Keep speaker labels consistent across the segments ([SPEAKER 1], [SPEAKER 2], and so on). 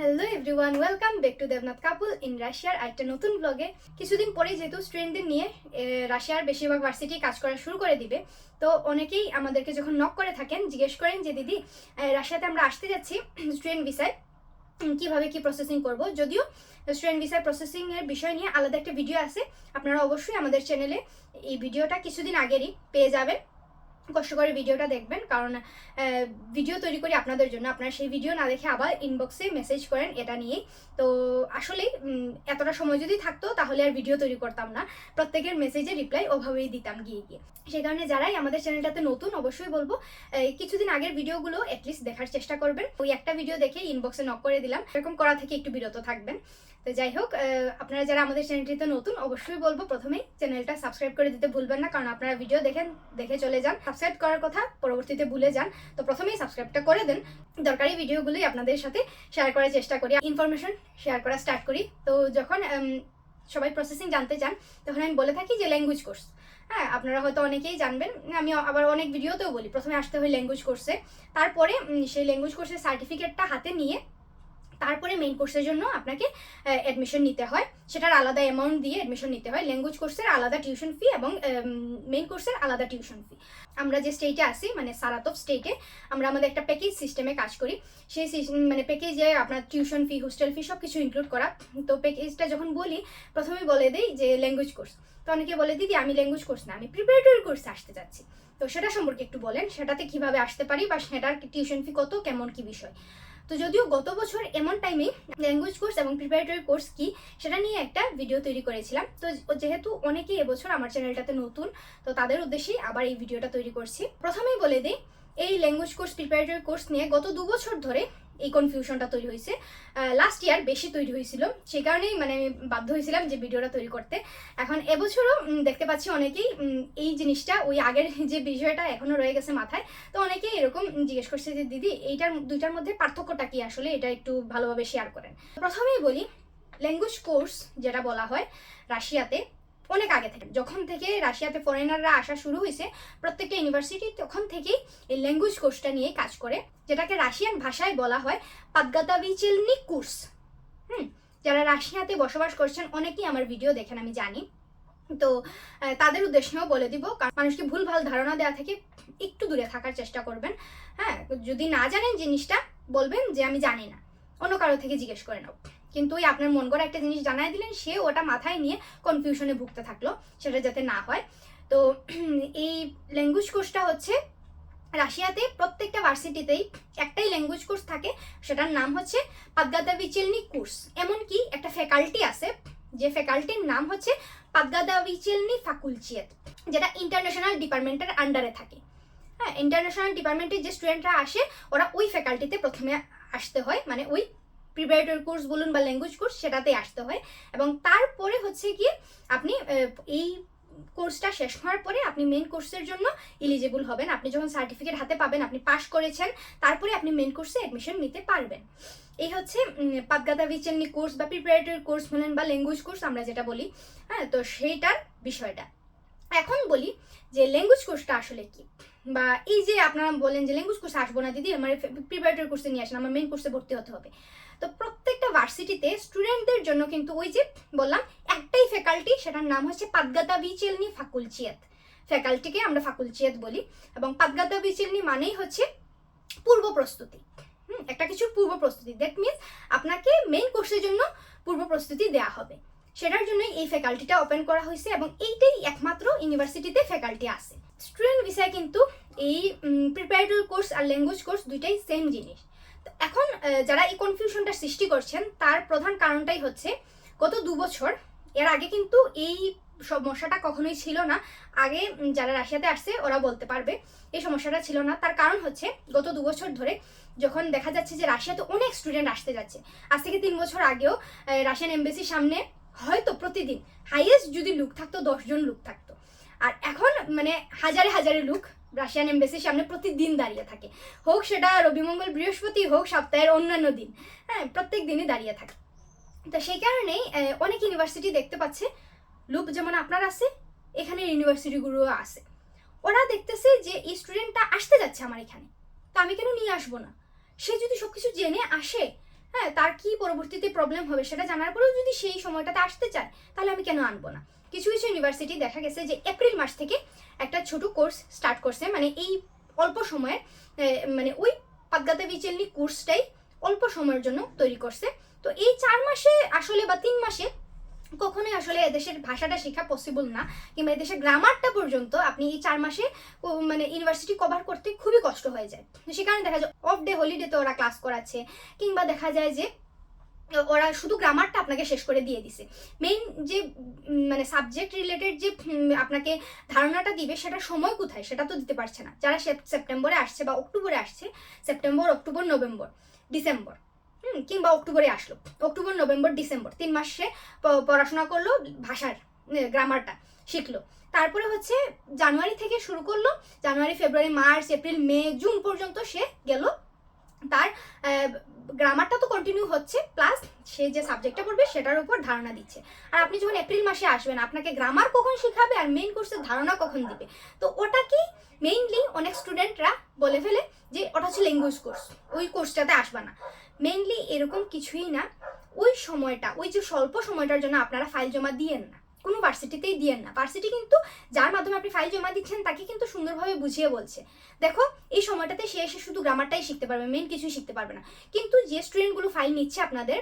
[SPEAKER 1] Hello everyone welcome back to Debnath couple in রাশিয়ার একটা নতুন ব্লগে কিছুদিন পরেই যেহেতু স্টুডেন্টদের নিয়ে রাশিয়ার বেশিরভাগ ভার্সিটি কাজ করা শুরু করে দিবে। তো অনেকেই আমাদেরকে যখন নক করে থাকেন, জিজ্ঞেস করেন যে, দিদি রাশিয়াতে আমরা আসতে যাচ্ছি স্টুডেন্ট ভিসায় কীভাবে কি প্রসেসিং করব? যদিও স্টুডেন্ট ভিসার প্রসেসিং এর বিষয় নিয়ে আলাদা একটা ভিডিও আছে। আপনারা অবশ্যই আমাদের চ্যানেলে এই ভিডিওটা কিছুদিন আগেরই পেয়ে যাবেন। কষ্ট করে ভিডিওটা দেখবেন, কারণ ভিডিও তৈরি করি আপনাদের জন্য। আপনারা সেই ভিডিও না দেখে আবার ইনবক্সে মেসেজ করেন, এটা নিয়েই। তো আসলে এতটা সময় যদি থাকতো, তাহলে আর ভিডিও তৈরি করতাম না। প্রত্যেকের মেসেজে রিপ্লাই ওভাবেই দিতাম গিয়ে গিয়ে। সেই কারণে যারাই আমাদের চ্যানেলটাতে নতুন, অবশ্যই বলব কিছুদিন আগের ভিডিওগুলো অ্যাটলিস্ট দেখার চেষ্টা করবেন। ওই একটা ভিডিও দেখে ইনবক্সে নক করে দিলাম। এরকম করা থেকে একটু বিরত থাকবেন। তো যাই হোক আপনারা যারা আমাদের চ্যানেলটিতে নতুন, অবশ্যই বলব প্রথমেই চ্যানেলটা সাবস্ক্রাইব করে দিতে ভুলবেন না, কারণ আপনারা ভিডিও দেখেন, দেখে চলে যান। সাবস্ক্রাইব করার কথা পরবর্তীতে ভুলে যান, তো প্রথমেই সাবস্ক্রাইবটা করে দেন। দরকারি ভিডিওগুলোই আপনাদের সাথে শেয়ার করার চেষ্টা করি ইনফরমেশন শেয়ার করা স্টার্ট করি। তো যখন সবাই প্রসেসিং জানতে চান, তখন আমি বলে থাকি যে ল্যাঙ্গুয়েজ কোর্স হ্যাঁ আপনারা হয়তো অনেকেই জানবেন, আমি আবার অনেক ভিডিওতেও বলি, প্রথমে আসতে হয় ল্যাঙ্গুয়েজ কোর্সে তারপরে সেই ল্যাঙ্গুয়েজ কোর্সের সার্টিফিকেটটা হাতে নিয়ে তারপরে মেইন কোর্সের জন্য আপনাকে অ্যাডমিশন নিতে হয়। সেটার আলাদা অ্যামাউন্ট দিয়ে অ্যাডমিশন নিতে হয়। ল্যাঙ্গুয়েজ কোর্সের আলাদা টিউশন ফি এবং মেইন কোর্সের আলাদা টিউশন ফি আমরা যে স্টেটে আসি মানে সারাতপ স্টেটে আমরা আমাদের একটা প্যাকেজ সিস্টেমে কাজ করি। সেই মানে প্যাকেজে আপনার টিউশন ফি হোস্টেল ফি সব কিছু ইনক্লুড করা। তো প্যাকেজটা যখন বলি, প্রথমেই বলে দেই যে ল্যাঙ্গুয়েজ কোর্স তো অনেকে বলে, দিদি, আমি ল্যাঙ্গুয়েজ কোর্স না, আমি প্রিপারেটরি কোর্সে আসতে যাচ্ছি তো সেটা সম্পর্কে একটু বলেন, সেটাতে কীভাবে আসতে পারি বা সেটার টিউশন ফি কত, কেমন কি বিষয়? তো যদিও গত বছর এমন টাইমে ল্যাঙ্গুয়েজ কোর্স এবং প্রিপারেটরি কোর্স কি, সেটা নিয়ে একটা ভিডিও তৈরি করেছিলাম। তো যেহেতু অনেকেই এবছর আমার চ্যানেলটাতে নতুন, তো তাদের উদ্দেশ্যেই আবার এই ভিডিওটা তৈরি করছি। প্রথমেই বলে দিই, এই ল্যাঙ্গুয়েজ কোর্স প্রিপারেটরি কোর্স নিয়ে গত দু বছর ধরে এই কনফিউশনটা তৈরি হয়েছে। লাস্ট ইয়ার বেশি তৈরি হয়েছিল। সেই কারণেই মানে আমি বাধ্য হয়েছিলাম যে ভিডিওটা তৈরি করতে। এখন এবছরও দেখতে পাচ্ছি অনেকেই এই জিনিসটা, ওই আগের যে বিষয়টা এখনও রয়ে গেছে মাথায়। তো অনেকেই এরকম জিজ্ঞেস করছে যে, দিদি, এইটার দুইটার মধ্যে পার্থক্যটা কি আসলে? এটা একটু ভালোভাবে শেয়ার করেন। প্রথমেই বলি ল্যাঙ্গুয়েজ কোর্স যেটা বলা হয় রাশিয়াতে অনেক আগে থেকে। যখন থেকে রাশিয়াতে ফরেনাররা আসা শুরু হয়েছে, প্রত্যেকটা ইউনিভার্সিটি তখন থেকেই এই ল্যাঙ্গুয়েজ কোর্সটা নিয়ে কাজ করে, যেটাকে রাশিয়ান ভাষায় বলা হয় পাদগাতাভিচেলনি কোর্স হুম, যারা রাশিয়াতে বসবাস করছেন, অনেকেই আমার ভিডিও দেখেন, আমি জানি। তো তাদের উদ্দেশ্যেও বলে দিব, কারণ মানুষকে ভুল ভালো ধারণা দেওয়া থেকে একটু দূরে থাকার চেষ্টা করবেন। হ্যাঁ যদি না জানেন জিনিসটা, বলবেন যে আমি জানি না। অন্য কারও থেকে জিজ্ঞেস করে নাও। কিন্তু ওই আপনার মন করা একটা জিনিস জানাই দিলেন, সে ওটা মাথায় নিয়ে কনফিউশনে ভুগতে থাকল, সেটা যাতে না হয়। তো এই ল্যাঙ্গুয়েজ কোর্সটা হচ্ছে রাশিয়াতে প্রত্যেকটা ভার্সিটিতেই একটাই ল্যাঙ্গুয়েজ কোর্স থাকে, সেটার নাম হচ্ছে পাদগাদাভিচেলনি কোর্স এমনকি একটা ফ্যাকাল্টি আছে, যে ফ্যাকাল্টির নাম হচ্ছে পাদগাদাভিচেলনি ফাকুলচিয়েত যেটা ইন্টারন্যাশনাল ডিপার্টমেন্টের আন্ডারে থাকে। হ্যাঁ ইন্টারন্যাশনাল ডিপার্টমেন্টের যে স্টুডেন্টরা আসে, ওরা ওই ফ্যাকাল্টিতে প্রথমে আসতে হয় মানে ওই প্রিপারেটরি কোর্স বলুন বা ল্যাঙ্গুয়েজ কোর্স সেটাতেই আসতে হয়। এবং তারপরে হচ্ছে গিয়ে আপনি এই কোর্সটা শেষ হওয়ার পরে আপনি মেন কোর্সের জন্য ইলিজিবল হবেন। আপনি যখন সার্টিফিকেট হাতে পাবেন, আপনি পাশ করেছেন, তারপরে আপনি মেন কোর্সে অ্যাডমিশন নিতে পারবেন। এই হচ্ছে পাদগাদা ভিচেলনি কোর্স বা প্রিপারেটরি কোর্স বলেন বা ল্যাঙ্গুয়েজ কোর্স আমরা যেটা বলি হ্যাঁ তো সেইটার বিষয়টা। এখন বলি যে ল্যাঙ্গুয়েজ কোর্সটা আসলে কি? বা এই যে আপনারা বলেন যে ল্যাঙ্গুয়েজ কোর্সে আসব না দিদি আমার প্রিপারেটরি কোর্সে নিয়ে আসেন আমার মেন কোর্সে ভর্তি হতে হবে। তো প্রত্যেকটা ভার্সিটিতে স্টুডেন্টদের জন্য কিন্তু ওই যে বললাম একটাই ফ্যাকাল্টি সেটার নাম হচ্ছে পাদগাতা বিচেলনি ফাকুলচিয়াত ফ্যাকাল্টিকে আমরা ফাকুলচিয়াত বলি এবং পাদগাতা বিচেলনি মানেই হচ্ছে পূর্ব প্রস্তুতি। হুম, একটা কিছুর পূর্ব প্রস্তুতি। দ্যাট মিনস আপনাকে মেইন কোর্সের জন্য পূর্ব প্রস্তুতি দেওয়া হবে। সেটার জন্যই এই ফ্যাকাল্টিটা ওপেন করা হয়েছে এবং এইটাই একমাত্র ইউনিভার্সিটিতে ফ্যাকাল্টি আছে। স্টুডেন্ট ভিসায় কিন্তু এই প্রিপারেটরি কোর্স আর ল্যাঙ্গুয়েজ কোর্স দুইটাই সেম জিনিস। এখন যারা এই কনফিউশনটা সৃষ্টি করছেন, তার প্রধান কারণটাই হচ্ছে, গত দু বছর, এর আগে কিন্তু এই সমস্যাটা কখনোই ছিল না। আগে যারা রাশিয়াতে আসছে, ওরা বলতে পারবে, এই সমস্যাটা ছিল না। তার কারণ হচ্ছে, গত দু বছর ধরে যখন দেখা যাচ্ছে যে রাশিয়াতে অনেক স্টুডেন্ট আসতে যাচ্ছে, আজ থেকে তিন বছর আগেও রাশিয়ান এমবেসির সামনে হয়তো প্রতিদিন হাইয়েস্ট যদি লুক থাকতো, দশজন লুক থাকতো। আর এখন মানে হাজারে হাজারে লুক রাশিয়ান এমবেসির সামনে প্রতিদিন দাঁড়িয়ে থাকে। হোক সেটা রবিমঙ্গল বৃহস্পতি হোক সপ্তাহের অন্যান্য দিন হ্যাঁ প্রত্যেক দিনই দাঁড়িয়ে থাকে। তো সেই কারণেই অনেক ইউনিভার্সিটি দেখতে পাচ্ছে। লুক যেমন আপনার আছে, এখানে ইউনিভার্সিটিগুলো আছে। ওরা দেখতেছে যে, এই স্টুডেন্টটা আসতে যাচ্ছে আমার এখানে। তো আমি কেন নিয়ে আসব না? সে যদি সব কিছু জেনে আসে হ্যাঁ তার কি পরবর্তীতে প্রবলেম হবে সেটা জানার পরেও যদি সেই সময়টাতে আসতে চায়, তাহলে আমি কেন আনব না? কিছু কিছু ইউনিভার্সিটি দেখা গেছে যে এপ্রিল মাস থেকে একটা ছোট কোর্স স্টার্ট করছে। মানে এই অল্প সময়ে মানে ওই পাদগাতে বিচেলনি কোর্সটাই অল্প সময়ের জন্য তৈরি করছে। তো এই চার মাসে আসলে বা তিন মাসে কখনোই আসলে এদেশের ভাষাটা শেখা পসিবল না, কিংবা এদেশের গ্রামারটা পর্যন্ত আপনি এই চার মাসে মানে ইউনিভার্সিটি কভার করতে খুবই কষ্ট হয়ে যায়। তো সে কারণে দেখা যায় অফ ডে হলিডেতে ওরা ক্লাস করাচ্ছে, কিংবা দেখা যায় যে ওরা শুধু গ্রামারটা আপনাকে শেষ করে দিয়ে দিছে। মেইন যে মানে সাবজেক্ট রিলেটেড যে আপনাকে ধারণাটা দিবে, সেটা সময় কোথায়? সেটা তো দিতে পারছে না। যারা সেপ- সেপ্টেম্বরে আসছে বা অক্টোবরে আসছে সেপ্টেম্বর অক্টোবর নভেম্বর ডিসেম্বর হুম, কিংবা অক্টোবরে আসলো। অক্টোবর নভেম্বর ডিসেম্বর তিন মাসে প- পড়াশোনা করল, ভাষার গ্রামারটা শিখলো। তারপরে হচ্ছে জানুয়ারি থেকে শুরু করল January February March April May June পর্যন্ত সে গেল তার গ্রামারটা তো কন্টিনিউ হচ্ছে প্লাস সে যে সাবজেক্টটা পড়বে সেটার উপর ধারণা দিচ্ছে। আর আপনি যখন এপ্রিল মাসে আসবেন, আপনাকে গ্রামার কখন শেখাবে আর মেইন কোর্সের ধারণা কখন দিবে? তো ওটা কি মেইনলি অনেক স্টুডেন্টরা বলে ফেলে যে ওটা হচ্ছে ল্যাঙ্গুয়েজ কোর্স ওই কোর্সটাতে আসবে না। মেইনলি এরকম কিছুই না। ওই সময়টা, ওই যে স্বল্প সময়টার জন্য আপনারা ফাইল জমা দিয়েন না। কোনো ভার্সিটিতেই দিয়েন না। ভার্সিটি কিন্তু যার মাধ্যমে আপনি ফাইল জমা দিচ্ছেন, তাকে কিন্তু সুন্দরভাবে বুঝিয়ে বলছে। দেখো, এই সময়টাতে সে এসে শুধু গ্রামারটাই শিখতে পারবে মেন কিছুই শিখতে পারবে না। কিন্তু যে স্টুডেন্টগুলো ফাইল নিচ্ছে আপনাদের,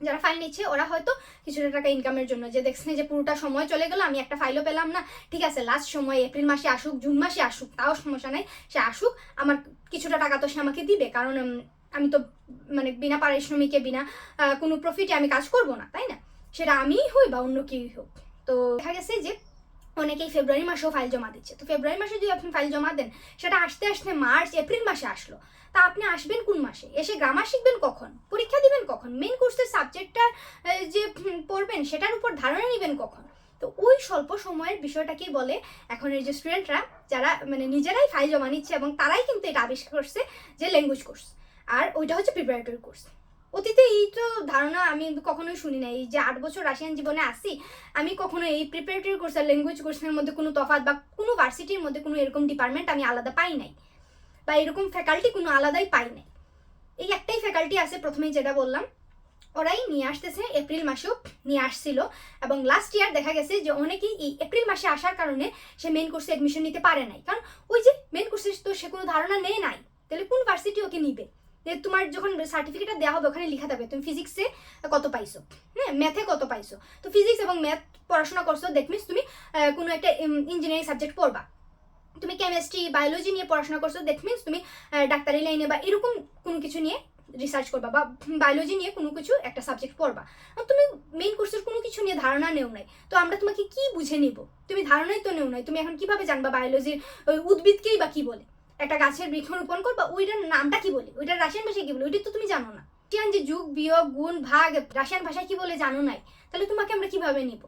[SPEAKER 1] যারা ফাইল নিচ্ছে, ওরা হয়তো কিছুটা টাকা ইনকামের জন্য যে দেখছেন যে পুরোটা সময় চলে গেল, আমি একটা ফাইলও পেলাম না, ঠিক আছে লাস্ট সময় এপ্রিল মাসে আসুক জুন মাসে আসুক, তাও সমস্যা নাই, সে আসুক, আমার কিছুটা টাকা তো সে আমাকে দিবে, কারণ আমি তো মানে বিনা পারিশ্রমিকে, বিনা কোনো প্রফিটে আমি কাজ করব না, তাই না? সেটা আমিই হই বা অন্য কেউই হোক। তো দেখা গেছে যে অনেকেই ফেব্রুয়ারি মাসেও ফাইল জমা দিচ্ছে। তো ফেব্রুয়ারি মাসে যদি আপনি ফাইল জমা দেন, সেটা আসতে আসতে মার্চ, এপ্রিল মাসে আসলো। তা আপনি আসবেন কোন মাসে? এসে গ্রামার শিখবেন কখন? পরীক্ষা দিবেন কখন? মেন কোর্সের সাবজেক্টটা যে পড়বেন, সেটার উপর ধারণা নেবেন কখন? তো ওই স্বল্প সময়ের বিষয়টাকেই বলে এখন যে স্টুডেন্টরা যারা মানে নিজেরাই ফাইল জমা নিচ্ছে এবং তারাই কিন্তু এটা আবিষ্কার করছে যে ল্যাঙ্গুয়েজ কোর্স আর ওইটা হচ্ছে প্রিপারেটরি কোর্স অতীতে এই তো ধারণা আমি কখনোই শুনি না এই যে আট বছর রাশিয়ান জীবনে আসি, আমি কখনো এই প্রিপারেটরি কোর্স আর ল্যাঙ্গুয়েজ কোর্সের মধ্যে কোনো তফাৎ বা কোনো ভার্সিটির মধ্যে কোনো এরকম ডিপার্টমেন্ট আমি আলাদা পাই নাই বা এরকম ফ্যাকাল্টি কোনো আলাদাই পাই নাই। এই একটাই ফ্যাকাল্টি আছে প্রথমেই যেটা বললাম, ওরাই নিয়ে আসতেছে, এপ্রিল মাসেও নিয়ে আসছিল এবং লাস্ট ইয়ার দেখা গেছে যে অনেকেই এই এপ্রিল মাসে আসার কারণে সে মেন কোর্সে অ্যাডমিশন নিতে পারে নাই। কারণ ওই যে মেন কোর্সে তো সে কোনো ধারণা নেই নাই, তাহলে কোন ভার্সিটি ওকে নিবে? যে তোমার যখন সার্টিফিকেটটা দেওয়া হবে, ওখানে লেখা থাকবে, তুমি ফিজিক্সে কত পাইছো হ্যাঁ ম্যাথে কত পাইছো। তো ফিজিক্স এবং ম্যাথ পড়াশোনা করছ দ্যাট মিনস তুমি কোনো একটা ইঞ্জিনিয়ারিং সাবজেক্ট পড়বা। তুমি কেমিস্ট্রি বায়োলজি নিয়ে পড়াশোনা করছ দ্যাট মিনস তুমি ডাক্তারি লাইনে বা এরকম কোনো কিছু নিয়ে রিসার্চ করবা বা বায়োলজি নিয়ে কোনো কিছু একটা সাবজেক্ট পড়বা। তুমি মেইন কোর্সের কোনো কিছু নিয়ে ধারণা নেও নাই। তো আমরা তোমাকে কি বুঝে নিব? তুমি ধারণাই তো নেও নাই। তুমি এখন কীভাবে জানবা বায়োলজির ওই উদ্ভিদকেই বা কি বলে? একটা গাছের বৃক্ষ বৃক্ষরোপণ করবা, ওইটার নামটা কি বলে? ওইটার রাশিয়ান ভাষায় কি বলে? ওইটা তো তুমি জানো না। রাশিয়ান যে যুগ, বিয়োগ, গুণ, ভাগ, রাশিয়ান ভাষায় কি বলে জানো নাই। তাহলে তোমাকে আমরা কীভাবে নিব?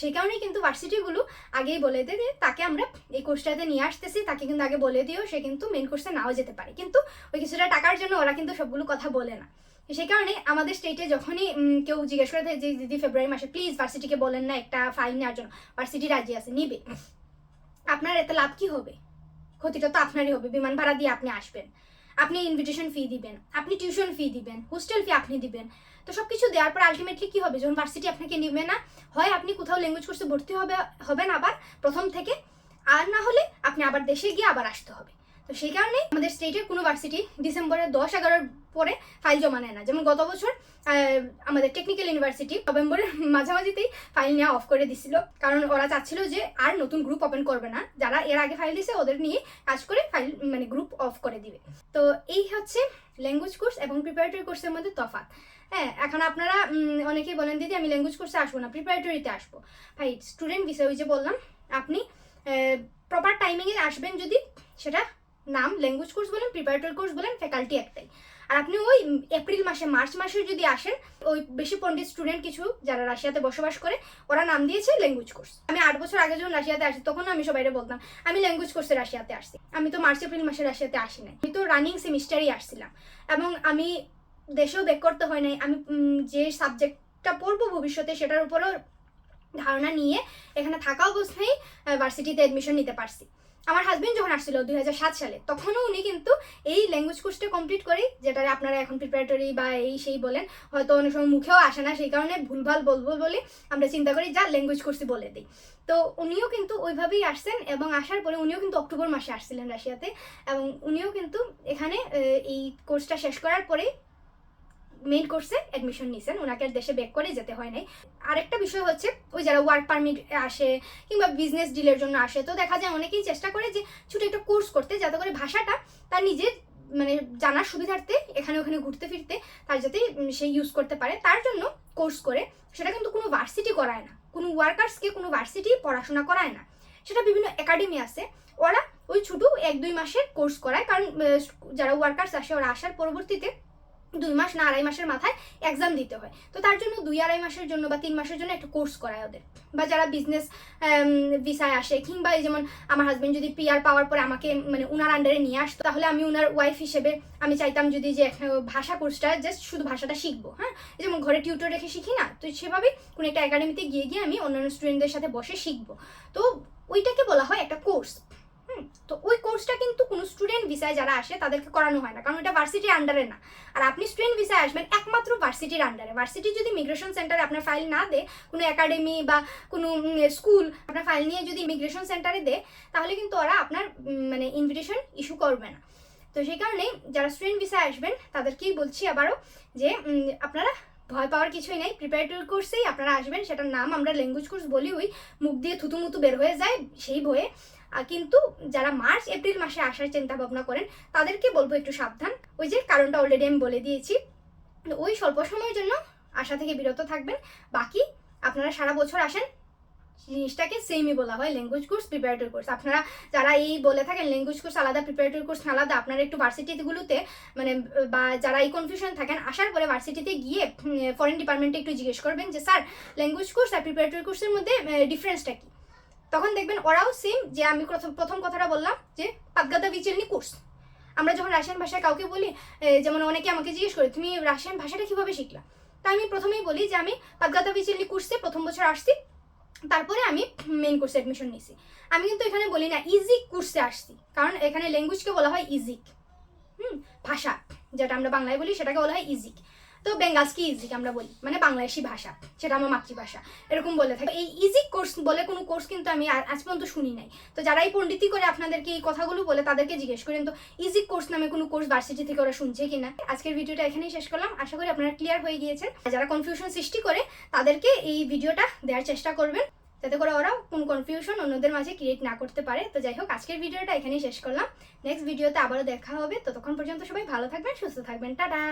[SPEAKER 1] সেই কারণেই কিন্তু ভার্সিটিগুলো আগেই বলে দেয় যে তাকে আমরা এই কোর্সটাতে নিয়ে আসতেছি, তাকে কিন্তু আগে বলে দিও, সে কিন্তু মেন কোর্সে নাও যেতে পারে। কিন্তু ওই কিছুটা টাকার জন্য ওরা কিন্তু সবগুলো কথা বলে না। সেই কারণে আমাদের স্টেটে যখনই কেউ জিজ্ঞেস করে থাকে যে দিদি ফেব্রুয়ারি মাসে প্লিজ ভার্সিটিকে বলেন না, একটা ফাইল নেওয়ার জন্য। ভার্সিটি রাজি আছে, নিবে। আপনার এতে লাভ কি হবে? ক্ষতিটা তো আপনারই হবে, বিমান ভাড়া দিয়ে আপনি আসবেন। আপনি ইনভিটেশন ফি দিবেন, আপনি টিউশন ফি দিবেন হোস্টেল ফি আপনি দিবেন। তো সব কিছু দেওয়ার পর আলটিমেটলি কী হবে? যখন ভার্সিটি আপনাকে নেবে না, হয় আপনি কোথাও ল্যাঙ্গুয়েজ কোর্সে ভর্তি হবে, হবেন আবার প্রথম থেকে, আর না হলে আপনি আবার দেশে গিয়ে আবার আসতে হবে। তো সেই কারণে আমাদের স্টেটের কোনো ভার্সিটি ডিসেম্বরের দশ এগারোর পরে ফাইল জমা নেয় না। যেমন গত বছর আমাদের টেকনিক্যাল ইউনিভার্সিটি নভেম্বরের মাঝামাঝিতেই ফাইল নেওয়া অফ করে দিছিল। কারণ ওরা চাচ্ছিল যে আর নতুন গ্রুপ ওপেন করবে না। যারা এর আগে ফাইল দিছে, ওদের নিয়ে কাজ করে ফাইল মানে গ্রুপ অফ করে দিবে। তো এই হচ্ছে ল্যাঙ্গুয়েজ কোর্স এবং প্রিপারেটরি কোর্সের মধ্যে তফাৎ। হ্যাঁ এখন আপনারা অনেকেই বলেন, দিদি, আমি ল্যাঙ্গুয়েজ কোর্সে আসব না প্রিপারেটরিতে আসব। ভাই স্টুডেন্ট ভিসা ওই যে বললাম, আপনি প্রপার টাইমিংয়ে আসবেন যদি, সেটা নাম ল্যাঙ্গুয়েজ কোর্স বলেন প্রিপারেটরি কোর্স বলেন ফ্যাকাল্টি একটাই। আর আপনি ওই এপ্রিল মাসে মার্চ মাসে যদি আসেন, ওই বেশি পন্ডিত স্টুডেন্ট কিছু যারা রাশিয়াতে বসবাস করে, ওরা নাম দিয়েছে ল্যাঙ্গুয়েজ কোর্স আমি আট বছর আগে যখন রাশিয়াতে আসি তখন আমি সবাইকে বলতাম, আমি ল্যাঙ্গুয়েজ কোর্সে রাশিয়াতে আসছি। আমি তো মার্চ এপ্রিল মাসে রাশিয়াতে আসি নাই। আমি তো রানিং সেমিস্টারই আসছিলাম। এবং আমি দেশেও ব্যাক করতে হয় নাই। আমি যে সাবজেক্টটা পড়ব ভবিষ্যতে, সেটার উপরও ধারণা নিয়ে এখানে থাকা অবস্থায় ভার্সিটিতে অ্যাডমিশন নিতে পারছি। আমার হাজবেন্ড যখন আসছিল দুই সালে, তখনও উনি কিন্তু এই ল্যাঙ্গুয়েজ কোর্সটা কমপ্লিট করেই যেটা আপনারা এখন প্রিপারেটরি বা এই সেই বলেন, হয়তো অনেক সময় মুখেও আসে না, সেই কারণে ভুলভাল বলব বলে আমরা চিন্তা করি যা ল্যাঙ্গুয়েজ কোর্সই বলে দিই। তো উনিও কিন্তু ওইভাবেই আসছেন এবং আসার পরে উনিও কিন্তু অক্টোবর মাসে আসছিলেন রাশিয়াতে এবং উনিও কিন্তু এখানে এই কোর্সটা শেষ করার পরে মেইন কোর্সে অ্যাডমিশন নিয়েছেন ওনাকে দেশে ব্যাক করে যেতে হয় নাই। আরেকটা বিষয় হচ্ছে, ওই যারা ওয়ার্ক পারমিট আসে কিংবা বিজনেস ডিলের জন্য আসে, তো দেখা যায় অনেকেই চেষ্টা করে যে ছোট একটা কোর্স করতে, যাতে করে ভাষাটা তার নিজের মানে জানার সুবিধার্থে এখানে ওখানে ঘুরতে ফিরতে তার যাতে সে ইউজ করতে পারে। তার জন্য কোর্স করে, সেটা কিন্তু কোনো ভার্সিটি করায় না। কোনো ওয়ার্কার্সকে কোনো ভার্সিটি পড়াশোনা করায় না। সেটা বিভিন্ন একাডেমি আছে, ওরা ওই ছোটো এক দুই মাসের কোর্স করায়। কারণ যারা ওয়ার্কার্স আসে, ওরা আসার পরবর্তীতে দুই মাস না আড়াই মাসের মাথায় এক্সাম দিতে হয়। তো তার জন্য দুই আড়াই মাসের জন্য বা তিন মাসের জন্য একটা কোর্স করায় ওদের। বা যারা বিজনেস ভিসায় আসে কিংবা যেমন আমার হাজব্যান্ড যদি পিআর পাওয়ার পরে আমাকে মানে উনার আন্ডারে নিয়ে আসতো, তাহলে আমি উনার ওয়াইফ হিসেবে আমি চাইতাম যদি যে ভাষা কোর্সটা জাস্ট শুধু ভাষাটা শিখব হ্যাঁ? যেমন ঘরে টিউটর রেখে শিখি না, তো সেভাবেই কোনো একটা একাডেমিতে গিয়ে গিয়ে আমি অন্যান্য স্টুডেন্টদের সাথে বসে শিখব। তো ওইটাকে বলা হয় একটা কোর্স তো ওই কোর্সটা কিন্তু কোনো স্টুডেন্ট ভিসায় যারা আসে তাদেরকে করানো হয় না, কারণ এটা ভার্সিটির আন্ডারে না। আর আপনি স্টুডেন্ট ভিসায় আসবেন একমাত্র ভার্সিটির আন্ডারে ভার্সিটি যদি ইমিগ্রেশন সেন্টারে আপনার ফাইল না দেয়, কোনো একাডেমি বা কোনো স্কুল আপনার ফাইল নিয়ে যদি ইমিগ্রেশন সেন্টারে দেয়, তাহলে কিন্তু ওরা আপনার মানে ইনভিটেশন ইস্যু করবে না। তো সেই কারণে যারা স্টুডেন্ট ভিসায় আসবেন, তাদেরকেই বলছি আবারও যে আপনারা ভয় পাওয়ার কিছুই নেই। প্রিপারেটরি কোর্সেই আপনারা আসবেন, সেটার নাম আমরা ল্যাঙ্গুয়েজ কোর্স বলি ওই, মুখ দিয়ে থুতুমুতু বের হয়ে যায় সেই ভয়ে কিন্তু যারা মার্চ, এপ্রিল মাসে আসার চিন্তা ভাবনা করেন, তাদেরকে বলব একটু সাবধান। ওই যে কারণটা অলরেডি আমি বলে দিয়েছি। ওই স্বল্প সময়ের জন্য আশা থেকে বিরত থাকবেন। বাকি আপনারা সারা বছর আসেন, জিনিসটাকে সেমই বলা হয় ল্যাঙ্গুয়েজ কোর্স প্রিপারেটরি কোর্স আপনারা যারা এই বলে থাকেন ল্যাঙ্গুয়েজ কোর্স আলাদা প্রিপারেটরি কোর্স আলাদা, আপনারা একটু ভার্সিটিগুলোতে মানে বা যারা এই কনফিউশন থাকেন, আসার পরে ভার্সিটিতে গিয়ে ফরেন ডিপার্টমেন্টে একটু জিজ্ঞেস করবেন যে, স্যার ল্যাঙ্গুয়েজ কোর্স আর প্রিপারেটরি কোর্সের মধ্যে ডিফারেন্সটা কি? তখন দেখবেন ওরাও সেম যে আমি প্রথম প্রথম কথাটা বললাম যে পাতগাদা বিচেলনি কোর্স আমরা যখন রাশিয়ান ভাষায় কাউকে বলি যেমন অনেকে আমাকে জিজ্ঞেস করে, তুমি রাশিয়ান ভাষাটা কীভাবে শিখলা? তা আমি প্রথমেই বলি যে আমি পাতগাদা বিচেলনি কোর্সে প্রথম বছর আসছি, তারপরে আমি মেন কোর্সে অ্যাডমিশন নিয়েছি। আমি কিন্তু এখানে বলি না ইজিক কোর্সে আসছি, কারণ এখানে ল্যাঙ্গুয়েজকে বলা হয় ইজিক হুম, ভাষা, যেটা আমরা বাংলায় বলি সেটাকে বলা হয় ইজিক তো বেঙ্গালসকি ইজিক আমরা বলি? মানে বাংলাদেশি ভাষা, সেটা আমার মাতৃভাষা। এরকম বলে থাকে। এই ইজি কোর্স বলে কোনো কোর্স কিন্তু আমি আজ পর্যন্ত শুনি নাই। তো যারা এই পণ্ডিতি করে আপনাদেরকে এই কথাগুলো বলে, তাদেরকে জিজ্ঞেস করেন, তো ইজি কোর্স নামে কোনো কোর্স ভার্সিটি থেকে ওরা শুনছে কিনা? আজকের ভিডিওটা এখানেই শেষ করলাম। আশা করি আপনারা ক্লিয়ার হয়ে গিয়েছেন। যারা কনফিউশন সৃষ্টি করে, তাদেরকে এই ভিডিওটা দেওয়ার চেষ্টা করবেন। যাতে করে ওরা কোনো কনফিউশন অন্যদের মাঝে ক্রিয়েট না করতে পারে। তো যাই হোক, আজকের ভিডিওটা এখানেই শেষ করলাম। নেক্সট ভিডিওতে আবারও দেখা হবে। ততক্ষণ পর্যন্ত সবাই ভালো থাকবেন, সুস্থ থাকবেন। টাটা!